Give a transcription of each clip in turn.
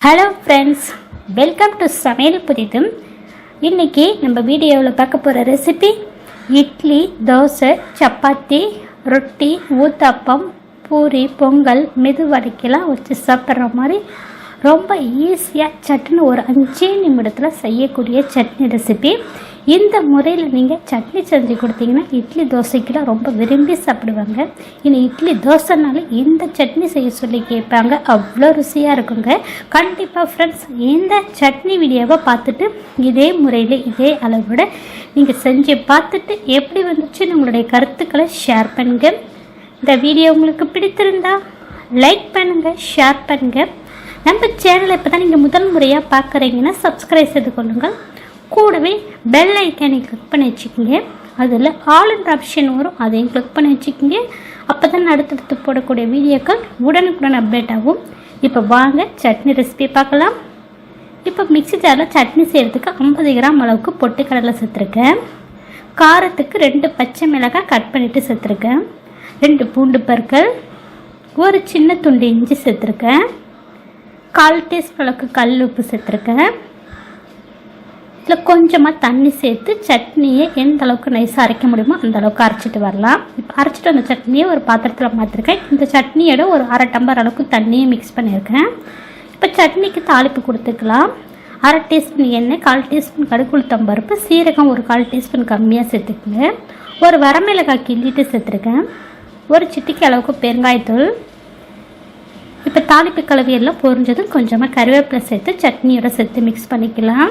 Hello friends welcome to சமையல் புதிதும். இன்றைக்கி நம்ம வீடியோவில் பார்க்க போகிற ரெசிபி இட்லி தோசை சப்பாத்தி ரொட்டி ஊத்தாப்பம் பூரி பொங்கல் மெதுவடைக்கெல்லாம் வச்சு சாப்பிட்ற மாதிரி ரொம்ப ஈஸியாக சட்னி ஒரு அஞ்சே நிமிடத்தில் செய்யக்கூடிய சட்னி ரெசிபி இந்த முறையில் நீங்கள் சட்னி செஞ்சு கொடுத்தீங்கன்னா இட்லி தோசைக்கெலாம் ரொம்ப விரும்பி சாப்பிடுவாங்க. இனி இட்லி தோசைனால இந்த சட்னி செய்ய சொல்லி கேட்பாங்க. அவ்வளோ ருசியாக இருக்குங்க. கண்டிப்பாக ஃப்ரெண்ட்ஸ் இந்த சட்னி வீடியோவை பார்த்துட்டு இதே முறையில் இதே அளவோட நீங்கள் செஞ்சு பார்த்துட்டு எப்படி வந்துச்சுன்னு உங்களுடைய கருத்துக்களை ஷேர் பண்ணுங்கள் இந்த வீடியோ உங்களுக்கு பிடித்திருந்தா லைக் பண்ணுங்கள் ஷேர் பண்ணுங்கள் நம்ம சேனலை இப்போ தான் நீங்கள் முதல் முறையாக பார்க்குறீங்கன்னா சப்ஸ்கிரைப் செய்து கொள்ளுங்கள். கூடவே பெல் ஐக்கானை கிளிக் பண்ணி வச்சுக்கோங்க. அதில் ஆளுன்ற ஆப்ஷன் வரும். அதையும் கிளிக் பண்ணி வச்சுக்கோங்க. அப்போ தான் அடுத்தடுத்து போடக்கூடிய வீடியோக்கள் உடனுக்குடன் அப்டேட் ஆகும். இப்போ வாங்க சட்னி ரெசிபி பார்க்கலாம். இப்போ மிக்ஸி ஜாரில் சட்னி செய்கிறதுக்கு ஐம்பது கிராம் அளவுக்கு பொட்டுக்கடலை சேர்த்துருக்கேன். காரத்துக்கு ரெண்டு பச்சை மிளகாய் கட் பண்ணிவிட்டு சேர்த்துருக்கேன். ரெண்டு பூண்டு பற்கள் ஒரு சின்ன துண்டு இஞ்சி சேர்த்துருக்கேன். கால் டீஸ்பூன் அளவுக்கு கல் உப்பு சேர்த்துருக்கேன். இதில் கொஞ்சமாக தண்ணி சேர்த்து சட்னியை எந்த அளவுக்கு நைஸாக அரைக்க முடியுமோ அந்த அளவுக்கு அரைச்சிட்டு வரலாம். இப்போ அரைச்சிட்டு வந்த சட்னியை ஒரு பாத்திரத்தில் மாற்றிருக்கேன் இந்த சட்னியோட ஒரு அரை டம்பர் அளவுக்கு தண்ணியை மிக்ஸ் பண்ணியிருக்கேன். இப்போ சட்னிக்கு தாளிப்பு கொடுத்துக்கலாம். அரை டீஸ்பூன் எண்ணெய் கால் டீஸ்பூன் கடுக்குளுத்தம் பருப்பு சீரகம் ஒரு கால் டீஸ்பூன் கம்மியாக சேர்த்துக்கங்க. ஒரு வரமிளகாய் கிள்ளிட்டு சேர்த்துருக்கேன். ஒரு சிட்டிக்கு அளவுக்கு பெருங்காயத்தூள் இப்போ தாளிப்பு கலவையெல்லாம் பொரிஞ்சதும் கொஞ்சமாக கருவேப்பிலை சேர்த்து சட்னியோட சேர்த்து மிக்ஸ் பண்ணிக்கலாம்.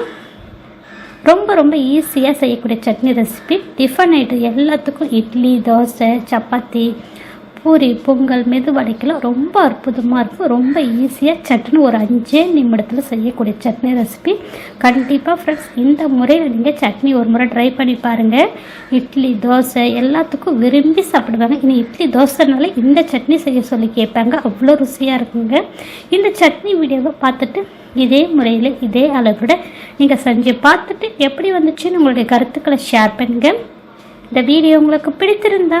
ரொம்ப ரொம்ப ஈஸியாக செய்யக்கூடிய சட்னி ரெசிபி டிஃபன் ஐட்டம் எல்லாத்துக்கும் இட்லி தோசை சப்பாத்தி பூரி பொங்கல் மெதுவடைக்கெல்லாம் ரொம்ப அற்புதமாக இருக்கும் ரொம்ப ஈஸியாக சட்னி ஒரு அஞ்சே நிமிடத்தில் செய்யக்கூடிய சட்னி ரெசிபி கண்டிப்பாக ஃப்ரெண்ட்ஸ் இந்த முறையில் நீங்கள் சட்னி ஒரு முறை ட்ரை பண்ணி பாருங்கள் இட்லி தோசை எல்லாத்துக்கும் விரும்பி சாப்பிடுவாங்க. இனி இட்லி தோசைனால இந்த சட்னி செய்ய சொல்லி கேட்பாங்க. அவ்வளோ ருசியாக இருக்குங்க. இந்த சட்னி வீடியோவை பார்த்துட்டு இதே முறையில் இதே அளவோட நீங்கள் செஞ்சு பார்த்துட்டு எப்படி வந்துச்சுன்னு உங்களுடைய கருத்துக்களை ஷேர் பண்ணுங்கள் இந்த வீடியோ உங்களுக்கு பிடித்திருந்தா